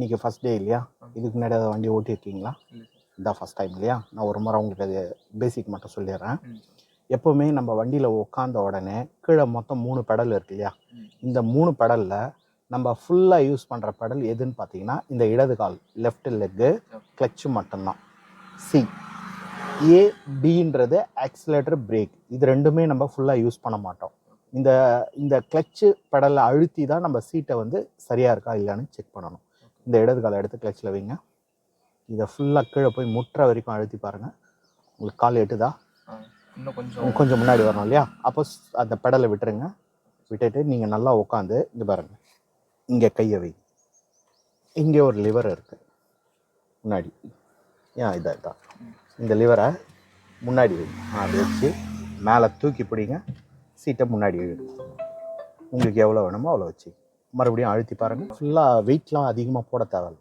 இன்னைக்கு first day இல்லையா? இதுக்கு முன்னாடி அதை வண்டி ஓட்டியிருக்கீங்களா? இதான் ஃபஸ்ட் டைம் இல்லையா? நான் ஒரு முறை உங்களுக்கு அது பேசிக் மட்டும் சொல்லிடுறேன். எப்போவுமே நம்ம வண்டியில் உட்காந்த உடனே கீழே மொத்தம் மூணு பெடல் இருக்கு இல்லையா. இந்த மூணு பெடலில் நம்ம ஃபுல்லாக யூஸ் பண்ணுற பெடல் எதுன்னு பார்த்தீங்கன்னா இந்த இடது கால் லெஃப்ட் லெக்கு கிளச்சு மட்டும்தான். சி ஏ பின்றது ஆக்சிலேட்டர் பிரேக் இது ரெண்டுமே நம்ம ஃபுல்லாக யூஸ் பண்ண மாட்டோம். இந்த இந்த கிளச்சு பெடலை அழுத்தி தான் நம்ம சீட்டை வந்து சரியாக இருக்கா இல்லையான்னு செக் பண்ணணும். இந்த இடது காலை எடுத்து கிளச்சில் வைங்க. இதை ஃபுல்லாக கீழே போய் முட்டுற வரைக்கும் அழுத்தி பாருங்கள் உங்களுக்கு கால் எட்டுதா? இன்னும் கொஞ்சம் கொஞ்சம் முன்னாடி வரணும் இல்லையா? அப்போ அந்த பெடலை விட்டுருங்க. விட்டுட்டு நீங்கள் நல்லா உட்காந்து இங்கே பாருங்க. இங்கே கையை வை. இங்கே ஒரு லிவர் இருக்கு. முன்னாடி. ஏன் இதாக இதான். இந்த லிவரை முன்னாடி வை. ஆ, அப்படி வச்சு மேலே தூக்கி பிடிங்க. சீட்டை முன்னாடி இழு உங்களுக்கு எவ்வளோ வேணுமோ அவ்வளோ வச்சு மறுபடியும் அழுத்தி பாருங்கள் ஃபுல்லாக வெயிட்லாம் அதிகமாக போட தேவையில்ல.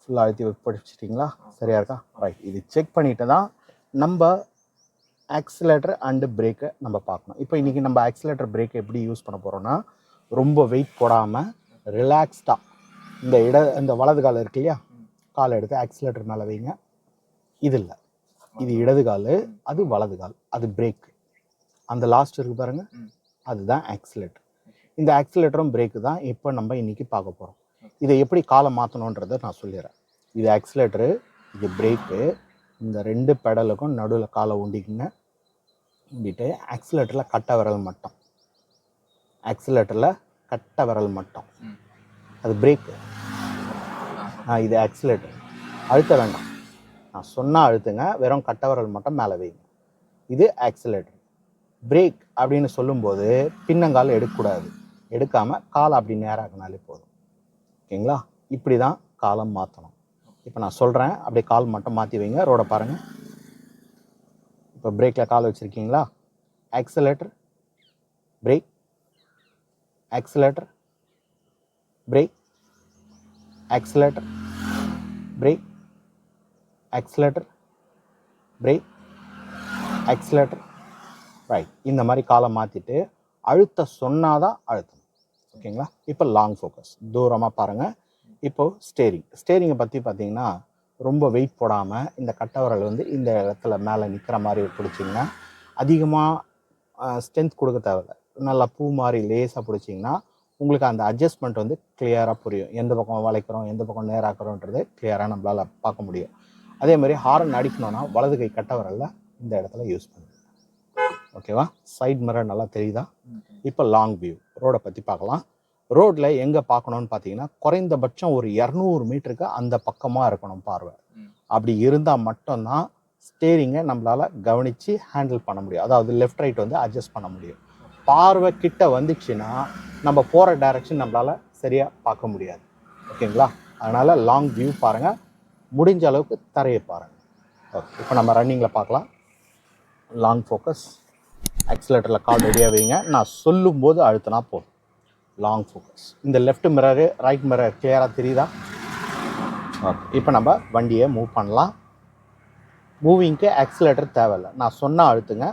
ஃபுல்லாக அழுத்தி பிடிச்சிட்டிங்களா? சரியா இருக்கா? ரைட் இது செக் பண்ணிட்டு தான் நம்ம ஆக்சிலேட்டர் அண்டு பிரேக்கை நம்ம பார்க்கணும். இப்போ இன்றைக்கி நம்ம ஆக்சிலேட்டர் பிரேக்கை எப்படி யூஸ் பண்ண போகிறோம்னா ரொம்ப வெயிட் போடாமல் ரிலாக்ஸ்டாக இந்த இட இந்த வலது கால் இருக்கு இல்லையா? காலை எடுத்து ஆக்சிலேட்டர் மேலே வைங்க. இது இல்லை. இது இடது கால் அது வலது கால் அது பிரேக் அந்த லாஸ்ட் இருக்கு பாருங்க. அதுதான் ஆக்சிலேட்டர் இந்த ஆக்சிலேட்டரும் பிரேக்கு தான் இப்போ நம்ம இன்றைக்கி பார்க்க போகிறோம் இதை எப்படி காலை மாற்றணுன்றதை நான் சொல்லிடுறேன் இது ஆக்சிலேட்டரு இது பிரேக்கு இந்த ரெண்டு பெடலுக்கும் நடுவில் காலை ஊண்டிக்குங்க. ஊண்டிட்டு ஆக்சிலேட்டரில் கட்ட விரல் மட்டும். ஆக்சிலேட்டரில் கட்ட விரல் மட்டும். அது பிரேக்கு ஆ இது ஆக்சிலேட்டர் அழுத்த வேண்டாம். நான் சொன்னால் அழுத்துங்க வெறும் கட்ட விரல் மட்டும் மேலே வைங்க. இது ஆக்சிலேட்டர் பிரேக் அப்படின்னு சொல்லும்போது பின்னங்கால் எடுக்கக்கூடாது. எடுக்காமல் காலை அப்படி நேராக்கினாலே போதும். ஓகேங்களா? இப்படி தான் காலம் மாற்றணும் இப்போ நான் சொல்கிறேன் அப்படியே கால் மட்டும் மாற்றி வைங்க. ரோடை பாருங்கள் இப்போ பிரேக்கில் கால் வச்சுருக்கீங்களா? Accelerator brake accelerator brake accelerator brake accelerator brake accelerator right இந்த மாதிரி காலை மாற்றிட்டு அழுத்த சொன்னாதான் அழுத்தம். ஓகேங்களா? இப்போ லாங் ஃபோக்கஸ் தூரமாக பாருங்கள் இப்போ ஸ்டேரிங் ஸ்டேரிங்கை பற்றி பார்த்தீங்கன்னா ரொம்ப வெயிட் போடாமல் இந்த கட்டவரல் வந்து இந்த இடத்துல மேலே நிற்கிற மாதிரி பிடிச்சிங்கன்னா அதிகமாக ஸ்ட்ரென்த் கொடுக்க தேவையில்ல. நல்லா பூ மாதிரி லேசாக பிடிச்சிங்கன்னா உங்களுக்கு அந்த அட்ஜஸ்ட்மெண்ட் வந்து கிளியராக புரியும். எந்த பக்கம் வளைக்கிறோம் எந்த பக்கம் நேராக்கிறோன்றது கிளியராக நம்மளால் பார்க்க முடியும். அதே மாதிரி ஹாரன் அடிக்கணும்னா வலது கை கட்டவரலில் இந்த இடத்துல யூஸ் பண்ணுங்க. ஓகேவா? சைட் மிரர் நல்லா தெரியுதா? இப்போ லாங் வியூ ரோடை பற்றி பார்க்கலாம். ரோட்டில் எங்கே பார்க்கணும்னு பார்த்தீங்கன்னா குறைந்தபட்சம் ஒரு இரநூறு மீட்டருக்கு அந்த பக்கமாக இருக்கணும் பார்வை. அப்படி இருந்தால் மட்டும்தான் ஸ்டேரிங்கை நம்மளால் கவனித்து ஹேண்டில் பண்ண முடியும். அதாவது லெஃப்ட் ரைட் வந்து அட்ஜஸ்ட் பண்ண முடியும். பார்வை கிட்ட வந்துச்சுன்னா நம்ம போகிற டைரக்ஷன் நம்மளால் சரியாக பார்க்க முடியாது. ஓகேங்களா? அதனால் லாங் வியூ பாருங்கள் முடிஞ்ச அளவுக்கு தரையை பாருங்கள் ஓகே இப்போ நம்ம ரன்னிங்கில் பார்க்கலாம். லாங் ஃபோக்கஸ் ஆக்சிலேட்டரில் கால் ரெடியாக வைங்க. நான் சொல்லும்போது அழுத்தினா போதும். லாங் ஃபோக்கஸ் இந்த லெஃப்ட் மிரரு ரைட் மிரர் கிளியராக தெரியுதா? ஓகே இப்போ நம்ம வண்டியை மூவ் பண்ணலாம். மூவிங்க்கு ஆக்சிலேட்டர் தேவையில்லை. நான் சொன்னால் அழுத்துங்க.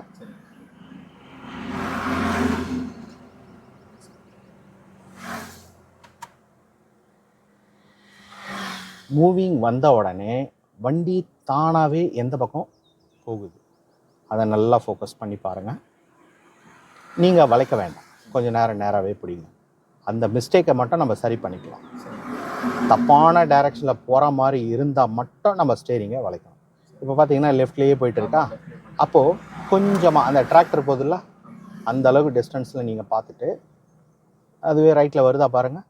மூவிங் வந்த உடனே வண்டி தானாகவே எந்த பக்கம் போகுது? அதை நல்லா ஃபோக்கஸ் பண்ணி பாருங்கள் நீங்கள் வளைக்க வேண்டாம். கொஞ்சம் நேரம் நேராகவே பிடிங்க. அந்த மிஸ்டேக்கை மட்டும் நம்ம சரி பண்ணிக்கலாம். தப்பான டைரக்ஷனில் போகிற மாதிரி இருந்தால் மட்டும் நம்ம ஸ்டேரிங்கை வளைக்கணும். இப்போ பார்த்தீங்கன்னா லெஃப்ட்லேயே போயிட்டு இருக்கா? அப்போது கொஞ்சமாக அந்த டிராக்டர் போதில்ல? அந்த அளவுக்கு டிஸ்டன்ஸில் நீங்கள் பார்த்துட்டு அதுவே ரைட்டில் வருதா பாருங்கள்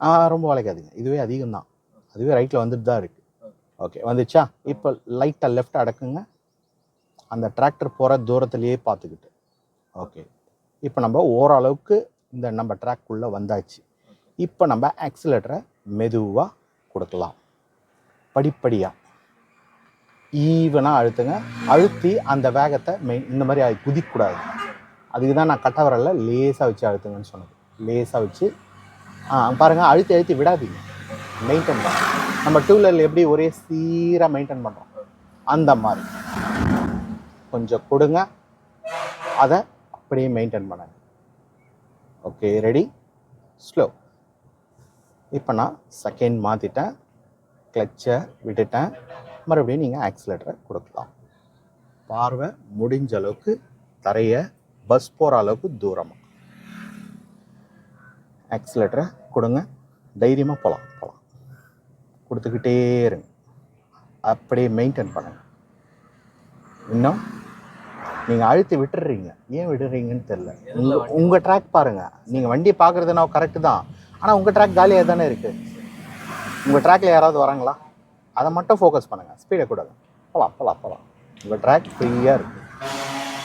ஆ ரொம்ப வளைக்காதுங்க. இதுவே அதிகம்தான். அதுவே ரைட்டில் வந்துட்டு தான் இருக்குது ஓகே வந்துச்சா? இப்போ லைட்டாக லெஃப்ட் அடக்குங்க. அந்த டிராக்டர் போகிற தூரத்துலேயே பார்த்துக்கிட்டு. ஓகே இப்போ நம்ம ஓரளவுக்கு இந்த நம்ம ட்ராக்குள்ளே வந்தாச்சு. இப்போ நம்ம ஆக்சிலேட்டரை மெதுவாக கொடுக்கலாம். படிப்படியாக ஈவனாக அழுத்துங்க. அழுத்தி அந்த வேகத்தை மெயின் இந்த மாதிரி அது குதிக்கக்கூடாது. அதுக்கு தான் நான் கட்ட விரல்ல லேசாக வச்சு அழுத்துங்கன்னு சொன்னது. லேசாக வச்சு பாருங்கள் அழுத்தி அழுத்தி விடாதீங்க. மெயின்டைன் பண்ண. நம்ம டூ வீலரில் எப்படி ஒரே சீராக மெயின்டைன் பண்ணுறோம் அந்த மாதிரி. கொஞ்சம் கொடுங்க. அதை அப்படியே மெயின்டைன் பண்ணுங்க. ஓகே ரெடி ஸ்லோ இப்போ நான் செகண்ட் மாற்றிட்டேன் கிளச்சை விட்டுட்டேன். மறுபடியும் நீங்கள் ஆக்சிலேட்டரை கொடுக்கலாம். பார்வை முடிஞ்ச அளவுக்கு தரையை பஸ் போகிற அளவுக்கு தூரமாக ஆக்சிலேட்டரை கொடுங்க. தைரியமாக போகலாம் போகலாம் கொடுத்துக்கிட்டே இருங்க. அப்படியே மெயின்டைன் பண்ணுங்கள் இன்னும் நீங்கள் அழுத்தி விட்டுடுறீங்க ஏன் விடுறீங்கன்னு தெரில உங்கள் உங்கள் ட்ராக் பாருங்கள் நீங்கள் வண்டியை பார்க்குறது நான் கரெக்டு தான். ஆனால் உங்கள் ட்ராக் காலியாக தானே இருக்குது உங்கள் ட்ராக்ல யாராவது வராங்களா? அதை மட்டும் ஃபோக்கஸ் பண்ணுங்கள் ஸ்பீடை கூடாது போகலாம் போகலாம் போகலாம் உங்கள் ட்ராக் ஃப்ரீயாக இருக்குது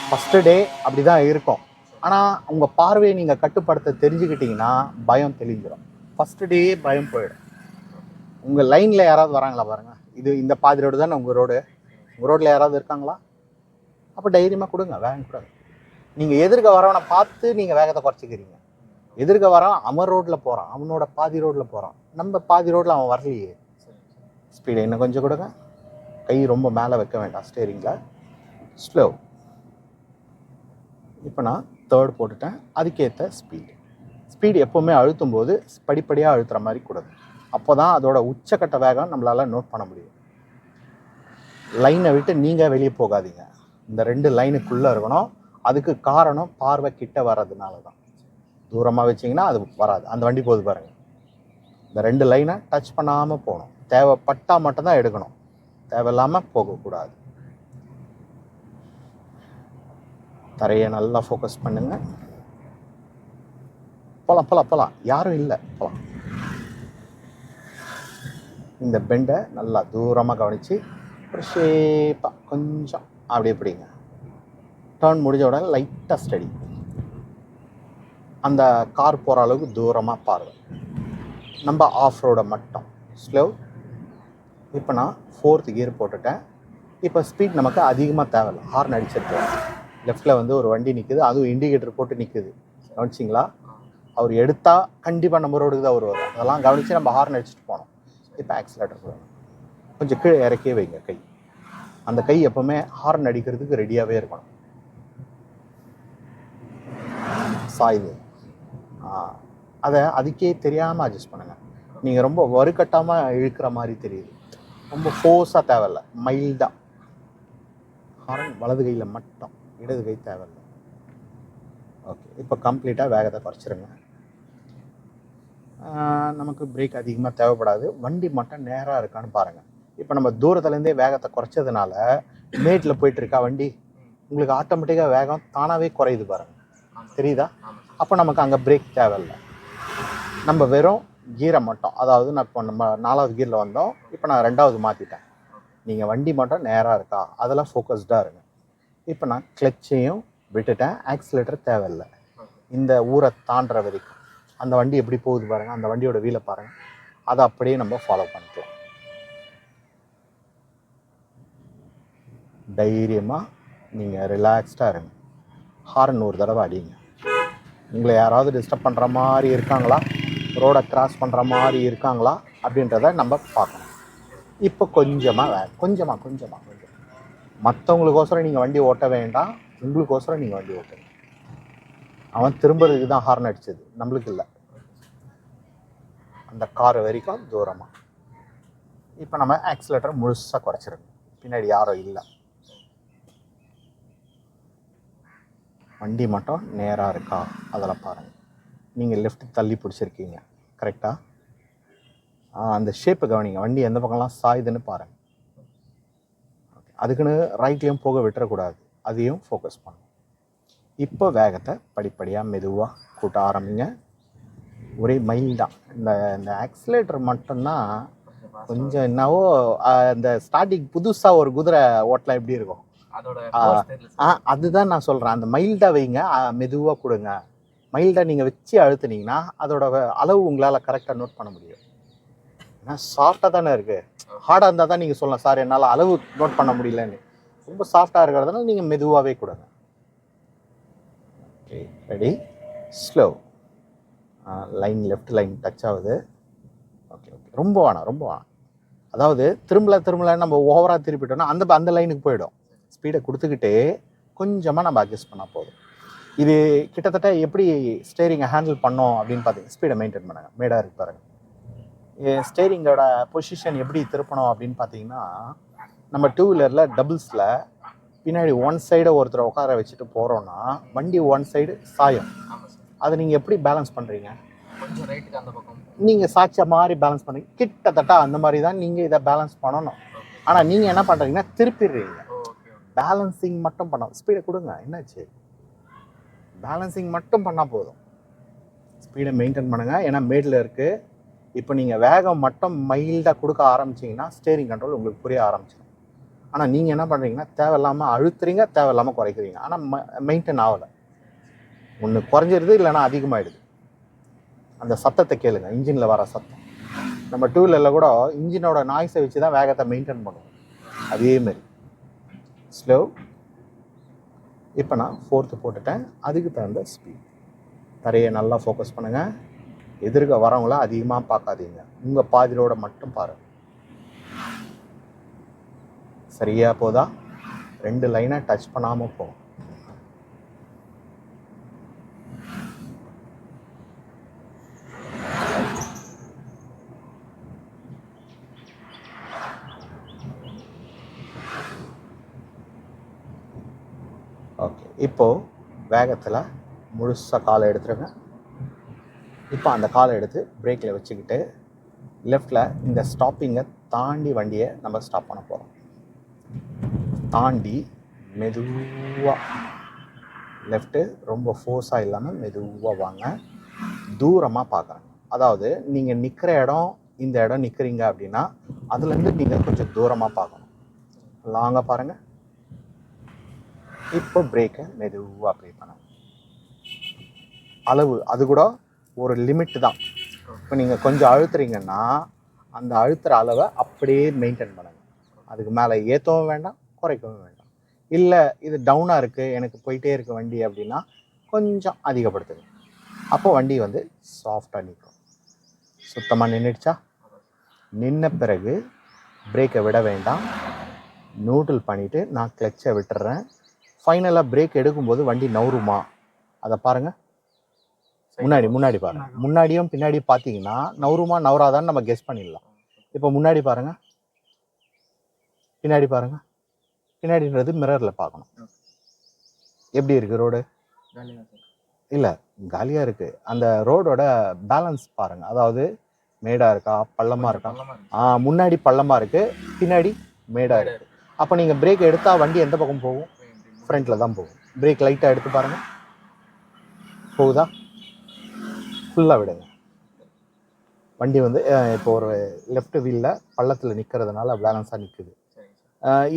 ஃபஸ்ட்டு டே அப்படி தான் இருக்கும். ஆனால் உங்கள் பார்வையை நீங்கள் கட்டுப்படுத்த தெரிஞ்சுக்கிட்டீங்கன்னா பயம் தெளிஞ்சிடும் ஃபஸ்ட்டு டே பயம் போயிடும். உங்கள் லைனில் யாராவது வராங்களா பாருங்கள் இது இந்த பாதி ரோடு தானே உங்கள் ரோடு உங்கள் ரோட்டில் யாராவது இருக்காங்களா? அப்போ தைரியமாக கொடுங்க வேகம் கூடாது நீங்கள் எதிர்க்க வரவனை பார்த்து நீங்கள் வேகத்தை குறைச்சிக்கிறீங்க. எதிர்க்க வரான் அவன் ரோட்டில் போகிறான் அவனோட பாதி ரோட்டில் போகிறான் நம்ம பாதி ரோட்டில் அவன் வரலையே. ஸ்பீடை இன்னும் கொஞ்சம் கொடுங்க. கை ரொம்ப மேலே வைக்க வேண்டாம் ஸ்டேரிங்கில் ஸ்லோ இப்போ நான் தேர்ட் போட்டுட்டேன் அதுக்கேற்ற ஸ்பீடு ஸ்பீடு எப்போவுமே அழுத்தும் போது படிப்படியாக அழுத்துற மாதிரி கூடாது. அப்போ தான் அதோட உச்சக்கட்ட வேகம் நம்மளால் நோட் பண்ண முடியும். லைனை விட்டு நீங்கள் வெளியே போகாதீங்க. இந்த ரெண்டு லைனுக்குள்ளே இருக்கணும். அதுக்கு காரணம் பார்வை கிட்ட வர்றதுனால தான் தூரமாக வச்சிங்கன்னா அது வராது. அந்த வண்டி போகுது பாருங்கள் இந்த ரெண்டு லைனை டச் பண்ணாமல் போகணும். தேவைப்பட்டால் மட்டும்தான் எடுக்கணும். தேவையில்லாமல் போகக்கூடாது. தரையை நல்லா ஃபோக்கஸ் பண்ணுங்கள் போகலாம் போகலாம் போகலாம் யாரும் இல்லை. போகலாம் இந்த பெண்டை நல்லா தூரமாக கவனித்து ஒரு ஷேப்பாக கொஞ்சம் அப்படி இப்படிங்க. டேர்ன் முடிஞ்ச உடனே லைட்டாக ஸ்டடி அந்த கார் போகிற அளவுக்கு தூரமாக பாருங்க. நம்ம ஆஃப் ரோடை மட்டும். ஸ்லோ இப்போ நான் ஃபோர்த் கியர் போட்டுட்டேன். இப்போ ஸ்பீட் நமக்கு அதிகமாக தேவையில்ல. ஹார்ன் அடிச்சிருக்கேன் லெஃப்ட்டில் வந்து ஒரு வண்டி நிற்குது அதுவும் இண்டிகேட்டர் போட்டு நிற்குது கவனிச்சிங்களா? அவர் எடுத்தால் கண்டிப்பாக நம்ம ரோடுக்கு தான் வருவார். அதெல்லாம் கவனித்து நம்ம ஹார்ன் அடிச்சுட்டு போனோம் இப்போ ஆக்சிலேட்டர் போடணும். கொஞ்சம் கீழே இறக்கியே வைங்க கை. அந்த கை எப்பவுமே ஹார்ன் அடிக்கிறதுக்கு ரெடியாகவே இருக்கணும். சாய்வு. அதை அதுக்கே தெரியாமல் அட்ஜஸ்ட் பண்ணுங்கள் நீங்கள் ரொம்ப வறுக்கட்டாமல் இழுக்கிற மாதிரி தெரியுது. ரொம்ப ஃபோர்ஸாக தேவையில்ல. மைல்டாக ஹார்ன் வலது கையில் மட்டும். இடது கை தேவையில்ல. ஓகே இப்போ கம்ப்ளீட்டாக வேகத்தை குறைச்சிருங்க. நமக்கு பிரேக் அதிகமாக தேவைப்படாது. வண்டி மட்டும் நேராக இருக்கான்னு பாருங்கள் இப்போ நம்ம தூரத்துலேருந்தே வேகத்தை குறைச்சதுனால மேட்டில் போயிட்டுருக்கா வண்டி. உங்களுக்கு ஆட்டோமேட்டிக்காக வேகம் தானாகவே குறையுது பாருங்கள் தெரியுதா? அப்போ நமக்கு அங்கே பிரேக் தேவையில்லை. நம்ம வெறும் கீரை மட்டும். அதாவது நான் இப்போ நம்ம நாலாவது கீரில் வந்தோம். இப்போ நான் ரெண்டாவது மாற்றிட்டேன் நீங்கள் வண்டி மட்டும் நேராக இருக்கா? அதெல்லாம் ஃபோக்கஸ்டாக இருங்க. இப்போ நான் கிளச்சையும் விட்டுட்டேன். ஆக்சிலேட்டர் தேவையில்லை. இந்த ஊரை தாண்டுற வரைக்கும். அந்த வண்டி எப்படி போகுது பாருங்கள் அந்த வண்டியோட வீலை பாருங்கள் அதை அப்படியே நம்ம ஃபாலோ பண்ணிக்கலாம். தைரியமாக நீங்கள் ரிலாக்ஸ்டாக இருங்க. ஹார்ன் ஒரு தடவை அடிங்க. உங்களை யாராவது டிஸ்டர்ப் பண்ணுற மாதிரி இருக்காங்களா? ரோடை கிராஸ் பண்ணுற மாதிரி இருக்காங்களா? அப்படின்றத நம்ம பார்க்கணும். இப்போ கொஞ்சமாக வே கொஞ்சமாக கொஞ்சமாக கொஞ்சம். மற்றவங்களுக்கோசரம் நீங்கள் வண்டி ஓட்ட வேண்டாம். உங்களுக்கோசரம் நீங்கள் வண்டி ஓட்டுங்க. அவன் திரும்புறதுக்கு தான் ஹார்ன் அடிச்சது. நம்மளுக்கு இல்லை. அந்த கார் வரைக்கும் தூரமாக இப்போ நம்ம ஆக்சிலேட்டர் முழுசாக குறைச்சிருக்கோம் பின்னாடி யாரும் இல்லை. வண்டி மட்டும் நேராக இருக்கா? அதில் பாருங்கள் நீங்கள் லெஃப்ட் தள்ளி பிடிச்சிருக்கீங்க. கரெக்டாக அந்த ஷேப்பை கவனிங்க. வண்டி எந்த பக்கம்லாம் சாயுதுன்னு பாருங்கள் அதுக்குன்னு ரைட்லேயும் போக விட்டுறக்கூடாது. அதையும் ஃபோக்கஸ் பண்ணும் இப்போ வேகத்தை படிப்படியாக மெதுவாக கூட்ட ஆரம்பிங்க. ஒரே மைல்டாக இந்த இந்த ஆக்சிலேட்டர் மட்டும்தான் கொஞ்சம் என்னவோ அந்த இந்த ஸ்டார்டிங் புதுசாக ஒரு குதிரை ஓட்டலாம் எப்படி இருக்கும்? அதுதான் நான் சொல்கிறேன் அந்த மைல்டாக வைங்க. மெதுவாக கொடுங்க. மைல்டாக நீங்கள் வச்சு அழுத்துனீங்கன்னா அதோட அளவு உங்களால் கரெக்டாக நோட் பண்ண முடியும். ஏன்னா சாஃப்டாக தானே இருக்குது ஹார்டாக இருந்தால் தான் நீங்கள் சொல்லலாம் சார் என்னால் அளவு நோட் பண்ண முடியலன்னு. ரொம்ப சாஃப்டாக இருக்கிறதுனால நீங்கள் மெதுவாகவே கொடுங்க. Okay ready slow line left line touch ஆகுது. ஓகே ஓகே ரொம்ப வேணாம் ரொம்ப வேணாம். அதாவது திரும்பல திரும்பல நம்ம ஓவராக திருப்பிட்டோம்னா அந்த அந்த லைனுக்கு போயிடும். ஸ்பீடை கொடுத்துக்கிட்டே கொஞ்சமாக நம்ம அட்ஜஸ்ட் பண்ணால் போதும். இது கிட்டத்தட்ட எப்படி ஸ்டேரிங்கை ஹேண்டில் பண்ணோம் அப்படின்னு பார்த்தீங்க ஸ்பீடை மெயின்டைன் பண்ணுங்க. மேடாக இருக்கு பாருங்க. ஸ்டேரிங்கோட பொசிஷன் எப்படி திருப்பணும் அப்படின்னு பார்த்தீங்கன்னா நம்ம டூ வீலரில் டபுள்ஸில் பின்னாடி ஒன் சைடை ஒருத்தரை உட்கார வச்சுட்டு போகிறோன்னா வண்டி ஒன் சைடு சாயம். அதை நீங்கள் எப்படி பேலன்ஸ் பண்ணுறீங்க நீங்கள் சாட்சிய மாதிரி பேலன்ஸ் பண்ணுறீங்க கிட்டத்தட்ட அந்த மாதிரி தான் நீங்கள் இதை பேலன்ஸ் பண்ணணும். ஆனால் நீங்கள் என்ன பண்ணுறீங்கன்னா திருப்பிடுறீங்க. பேலன்சிங் மட்டும் பண்ண ஸ்பீடை கொடுங்க என்னாச்சு? பேலன்சிங் மட்டும் பண்ணால் போதும். ஸ்பீடை மெயின்டைன் பண்ணுங்கள் ஏன்னா மேடில் இருக்குது இப்போ நீங்கள் வேகம் மட்டும் மைல்டாக கொடுக்க ஆரம்பிச்சீங்கன்னா ஸ்டேரிங் கண்ட்ரோல் உங்களுக்கு புரிய ஆரம்பிச்சிடும். ஆனால் நீங்கள் என்ன பண்ணுறீங்கன்னா தேவையில்லாமல் அழுத்துறீங்க தேவையில்லாமல் குறைக்கிறீங்க. ஆனால் மெயின்டைன் ஆகலை. ஒன்று குறைஞ்சிருது இல்லைன்னா அதிகமாகிடுது அந்த சத்தத்தை கேளுங்க இன்ஜினில் வர சத்தம். நம்ம டூ வீலரில் கூட இன்ஜினோட நாய்ஸை வச்சு தான் வேகத்தை மெயின்டைன் பண்ணுவோம். அதே மாதிரி. ஸ்லோ இப்போ நான் ஃபோர்த்து போட்டுட்டேன். அதுக்கு தகுந்த ஸ்பீட் தரையை நல்லா ஃபோக்கஸ் பண்ணுங்கள் எதிர்க்க வரவங்கள அதிகமாக பார்க்காதீங்க. உங்கள் பாதிரோட மட்டும் பாருங்கள் சரியாக போதா? ரெண்டு லைனை டச் பண்ணாமல் போகும் ஓகே இப்போது வேகத்தில் முழுசாக காலை எடுத்துருங்க. இப்போ அந்த காலை எடுத்து பிரேக்கில் வச்சுக்கிட்டு லெஃப்டில் இந்த ஸ்டாப்பிங்கை தாண்டி வண்டியை நம்ம ஸ்டாப் பண்ண போகிறோம் தாண்டி மெதுவாக லெஃப்ட்டு ரொம்ப ஃபோர்ஸாக இல்லாமல் மெதுவாக வாங்க. தூரமாக பார்க்குறேன். அதாவது நீங்கள் நிற்கிற இடம் இந்த இடம் நிற்கிறீங்க அப்படின்னா அதுலேருந்து நீங்கள் கொஞ்சம் தூரமாக பார்க்கணும். லாங்காக பாருங்கள் இப்போ பிரேக்கை மெதுவாக அப்ளை அளவு அது கூட ஒரு லிமிட் தான். இப்போ நீங்கள் கொஞ்சம் அழுத்துறீங்கன்னா அந்த அழுத்துற அளவை அப்படியே மெயின்டைன் பண்ணுங்க. அதுக்கு மேலே ஏற்றவும் வேண்டாம் குறைக்கவும் வேண்டாம். இல்லை இது டவுனாக இருக்குது எனக்கு போயிட்டே இருக்க வண்டி அப்படின்னா கொஞ்சம் அதிகப்படுத்துங்க. அப்போ வண்டி வந்து சாஃப்டாக நிற்கும். சுத்தமாக நின்றுடுச்சா நின்ன பிறகு பிரேக்கை விட வேண்டாம். நூடுல் பண்ணிவிட்டு நான் கிளச்சை விட்டுறேன். ஃபைனலாக பிரேக் எடுக்கும்போது வண்டி நவுருமா? அதை பாருங்கள் முன்னாடி முன்னாடி பாருங்க. முன்னாடியும் பின்னாடி பார்த்தீங்கன்னா நவுருமா நவராதான்னு நம்ம கெஸ் பண்ணிடலாம். இப்போ முன்னாடி பாருங்க. பின்னாடி பாருங்க. பின்னாடின்றது மிரரில் பார்க்கணும். எப்படி இருக்கு ரோடு இல்லை காலியாக இருக்கு. அந்த ரோடோட பேலன்ஸ் பாருங்க. அதாவது மேடா இருக்கா பள்ளமா இருக்கா. ஆ முன்னாடி பள்ளமா இருக்கு பின்னாடி மேடா இருக்கு. அப்போ நீங்கள் பிரேக் எடுத்தா வண்டி எந்த பக்கம் போகும்? ஃப்ரண்ட்டில் தான் போகும். பிரேக் லைட்டாக எடுத்து பாருங்க. போகுதா? ஃபுல்லாக விடுங்க. வண்டி வந்து இப்போ ஒரு லெஃப்ட் வீலில் பள்ளத்தில் நிற்கிறதுனால பேலன்ஸாக நிற்குது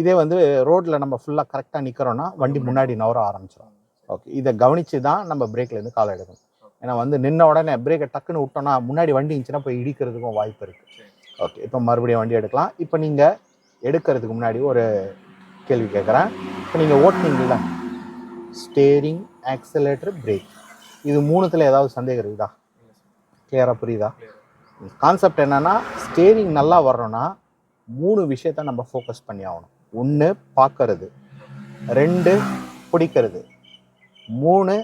இதே வந்து ரோட்டில் நம்ம ஃபுல்லாக கரெக்டாக நிற்கிறோன்னா வண்டி முன்னாடி நவர ஆரம்பிச்சிடும் ஓகே இதை கவனித்து தான் நம்ம பிரேக்லேருந்து காலை எடுக்கணும். ஏன்னா வந்து நின்ன உடனே பிரேக்கை டக்குன்னு விட்டோம்னா முன்னாடி வண்டி இருந்துச்சுன்னா போய் இடிக்கிறதுக்கும் வாய்ப்பு இருக்குது ஓகே இப்போ மறுபடியும் வண்டி எடுக்கலாம். இப்போ நீங்கள் எடுக்கிறதுக்கு முன்னாடி ஒரு கேள்வி கேட்குறேன். இப்போ நீங்கள் ஓட்டுனீங்கல்ல ஸ்டேரிங் ஆக்சலேட்டர் பிரேக் இது மூணுத்தில் ஏதாவது சந்தேகம் இருக்குதா? கிளியராக புரியுதா? கான்செப்ட் என்னன்னா ஸ்டேரிங் நல்லா வரணும்னா மூணு விஷயத்த நம்ம ஃபோக்கஸ் பண்ணி ஆகணும். ஒன்று பார்க்கறது. ரெண்டு பிடிக்கிறது. மூணு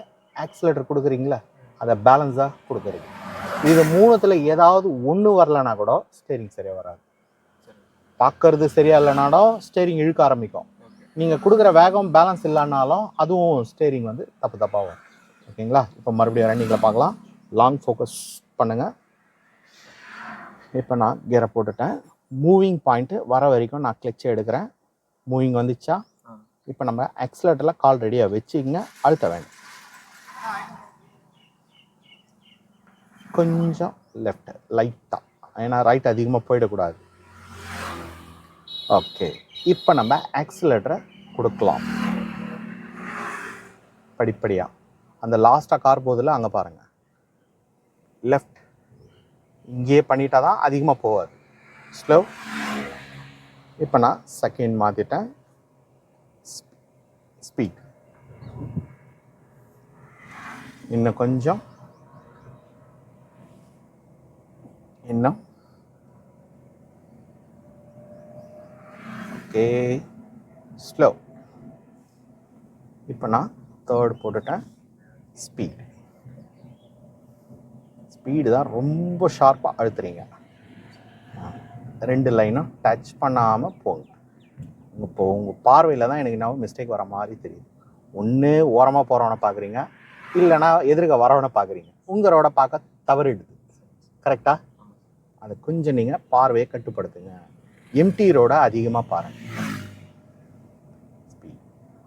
ஆக்சிலேட்டர் கொடுக்குறீங்களா? அதை பேலன்ஸாக கொடுக்குறது. இது மூணுத்தில் ஏதாவது ஒன்று வரலனா கூட ஸ்டேரிங் சரியாக வராது. பார்க்கறது சரியா இல்லைனாலும் ஸ்டேரிங் இழுக்க ஆரம்பிக்கும். நீங்கள் கொடுக்குற வேகம் பேலன்ஸ் இல்லைனாலும் அதுவும் ஸ்டேரிங் வந்து தப்பு தப்பாக வரும். ஓகேங்களா இப்போ மறுபடியும் ரன்னிங்கில் பார்க்கலாம். லாங் ஃபோக்கஸ் பண்ணுங்கள் இப்போ நான் கியரை போட்டுட்டேன். மூவிங் பாயிண்ட்டு வர வரைக்கும் நான் கிளச்சை எடுக்கிறேன். மூவிங் வந்துச்சா? இப்போ நம்ம ஆக்சிலேட்டரில் கால் ரெடியாக வச்சுக்கிங்க அழுத்த வேண்டாம். கொஞ்சம் லெஃப்ட் லைட்டாக ஏன்னா ரைட் அதிகமாக போயிடக்கூடாது. ஓகே இப்போ நம்ம ஆக்சிலேட்டரை கொடுக்கலாம். படிப்படியாக அந்த லாஸ்ட்டாக கார் போதில் அங்கே பாருங்கள் லெஃப்ட் இங்கேயே பண்ணிட்டா தான் அதிகமாக போவாது. ஸ்லோ இப்போ நான் செகண்ட் மாற்றிட்டேன் ஸ்பீட் இன்னும் கொஞ்சம். இன்னும். ஓகே ஸ்லோ இப்போ நான் தேர்ட் போட்டுட்டேன். ஸ்பீட் ஸ்பீடு தான் ரொம்ப ஷார்ப்பாக அழுத்துறீங்க. ரெண்டு லைனும் டச் பண்ணாமல் போங்க. இப்போ உங்கள் பார்வையில் தான் எனக்கு என்ன மிஸ்டேக் வர மாதிரி தெரியுது. ஒன்று ஓரமாக போகிறவனை பார்க்குறீங்க இல்லைன்னா எதிர்க்க வரவனை பார்க்குறீங்க உங்களோட ரோட பார்க்க தவறிடுது. கரெக்டாக அதை கொஞ்சம் நீங்கள் பார்வையை கட்டுப்படுத்துங்க. எம்டி ரோட அதிகமாக பாருங்கள்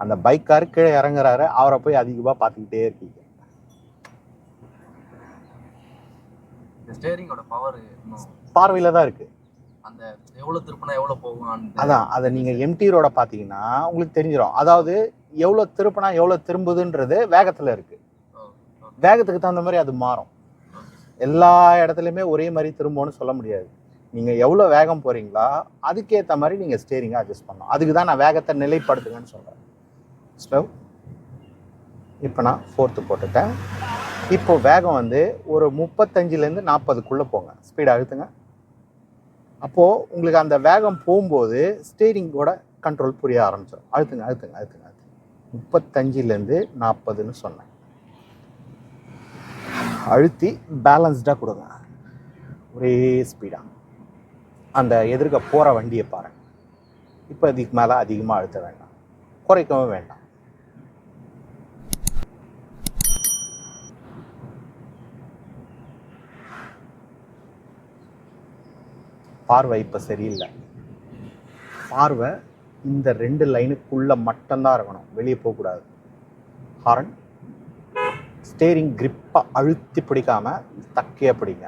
அந்த பைக்கார் கீழே இறங்குறாரு. அவரை போய் அதிகமாக பார்த்துக்கிட்டே இருக்கீங்க. இந்த ஸ்டேரிங்கோட பவர் பார்வையில் தான் இருக்குது அந்த எவ்வளவு திருப்பினா எவ்வளவு போகும் அதான் அதை நீங்கள் எம்டி ரோட பார்த்தீங்கன்னா உங்களுக்கு தெரிஞ்சிடும் அதாவது எவ்வளோ திருப்பினா எவ்வளோ திரும்புதுன்றது வேகத்தில் இருக்குது வேகத்துக்கு தகுந்த மாதிரி அது மாறும். எல்லா இடத்துலையுமே ஒரே மாதிரி திரும்பும்னு சொல்ல முடியாது. நீங்கள் எவ்வளோ வேகம் போகிறீங்களா அதுக்கேற்ற மாதிரி நீங்கள் ஸ்டேரிங்கை அட்ஜஸ்ட் பண்ணணும் அதுக்கு தான் நான் வேகத்தை நிலைப்படுத்துங்கன்னு சொல்கிறேன் ஸ்லோ இப்போ நான் ஃபோர்த்து போட்டுட்டேன். இப்போ வேகம் வந்து ஒரு முப்பத்தஞ்சுலேருந்து நாற்பதுக்குள்ளே போங்க. ஸ்பீடாக அழுத்துங்க. அப்போது உங்களுக்கு அந்த வேகம் போகும்போது ஸ்டேரிங்கோட கண்ட்ரோல் புரிய ஆரம்பிச்சிடும் அழுத்துங்க அழுத்துங்க அழுத்துங்க அழுத்துங்க. முப்பத்தஞ்சுலேருந்து நாற்பதுன்னு சொன்னேன். அழுத்தி பேலன்ஸ்டாக கொடுங்க. ஒரே ஸ்பீடாக அந்த எதிர்க்க போகிற வண்டியை பாருங்க. இப்போ இதுக்கு மேலே அதிகமாக அழுத்த வேண்டாம். குறைக்கவும் வேண்டாம். பார்வை இப்போ சரியில்லை. பார்வை இந்த ரெண்டு லைனுக்குள்ளே மட்டும்தான் இருக்கணும். வெளியே போகக்கூடாது. ஹாரன் ஸ்டேரிங் கிரிப்பை அழுத்தி பிடிக்காமல் தக்கையாக பிடிங்க.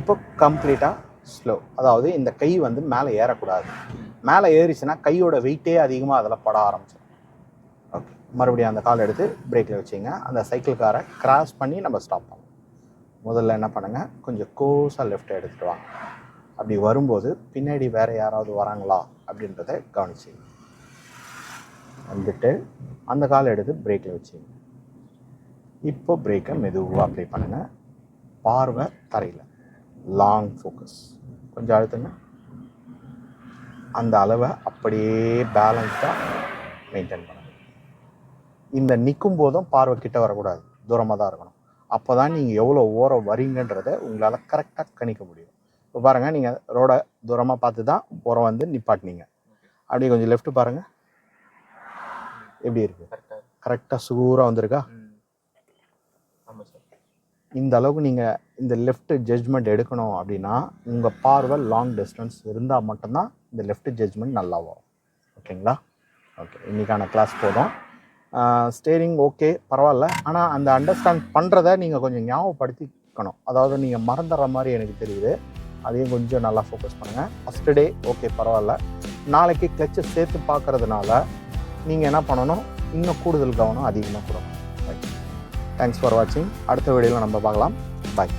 இப்போ கம்ப்ளீட்டாக ஸ்லோ அதாவது இந்த கை வந்து மேலே ஏறக்கூடாது. மேலே ஏறிச்சுன்னா கையோட வெயிட்டே அதிகமாக அதில் பட ஆரம்பிச்சிடும் ஓகே மறுபடியும் அந்த கால் எடுத்து பிரேக்கில் வச்சிங்க. அந்த சைக்கிள் காரை கிராஸ் பண்ணி நம்ம ஸ்டாப் பண்ணோம் முதல்ல என்ன பண்ணுங்கள் கொஞ்சம் கோஸாக லெஃப்ட் எடுத்துகிட்டு வாங்க. அப்படி வரும்போது பின்னாடி வேறு யாராவது வராங்களா அப்படின்றத கவனிச்சிங்க வந்துட்டு அந்த காலை எடுத்து பிரேக்கில் வச்சுங்க இப்போ பிரேக்கை மெதுவாக அப்ளை பண்ணுங்கள் பார்வை தரையில். லாங் ஃபோக்கஸ் கொஞ்சம் அழுத்துங்க. அந்த அளவை அப்படியே பேலன்ஸ்டாக மெயின்டைன் பண்ணுங்க. இந்த நிற்கும் போதும் பார்வை கிட்ட வரக்கூடாது. தூரமாக தான் இருக்கணும். அப்போ தான் நீங்கள் எவ்வளோ ஓரம் வரீங்கன்றதை உங்களால் கரெக்டாக கணிக்க முடியும். இப்போ பாருங்கள் நீங்கள் ரோடை தூரமாக பார்த்து தான் ஓரம் வந்து நிப்பாட்டினீங்க. அப்படியே கொஞ்சம் லெஃப்ட் பாருங்கள் எப்படி இருக்குது கரெக்டா கரெக்டாக சூராக வந்திருக்கா? இந்த அளவுக்கு நீங்கள் இந்த லெஃப்ட் ஜட்ஜ்மெண்ட் எடுக்கணும் அப்படின்னா உங்கள் பார்வை லாங் டிஸ்டன்ஸ் இருந்தால் மட்டும்தான் இந்த லெஃப்ட் ஜட்ஜ்மெண்ட் நல்லா வரும். ஓகேங்களா? ஓகே இன்றைக்கான கிளாஸ் போதும். ஸ்டேரிங் ஓகே பரவாயில்ல. ஆனால் அந்த அண்டர்ஸ்டாண்ட் பண்ணுறத நீங்கள் கொஞ்சம் ஞாபகப்படுத்திக்கணும். அதாவது நீங்கள் மறந்துடுற மாதிரி எனக்கு தெரியுது. அதையும் கொஞ்சம் நல்லா ஃபோக்கஸ் பண்ணுங்கள் ஃபஸ்ட்டு டே ஓகே பரவாயில்ல. நாளைக்கு கிளச்சை சேர்த்து பார்க்கறதுனால நீங்கள் என்ன பண்ணணும்? இன்னும் கூடுதல் கவனம் அதிகமாக கொடுக்கணும் தேங்க்ஸ் ஃபார் வாட்சிங் அடுத்த வீடியோவில் நம்ம பார்க்கலாம். பாய்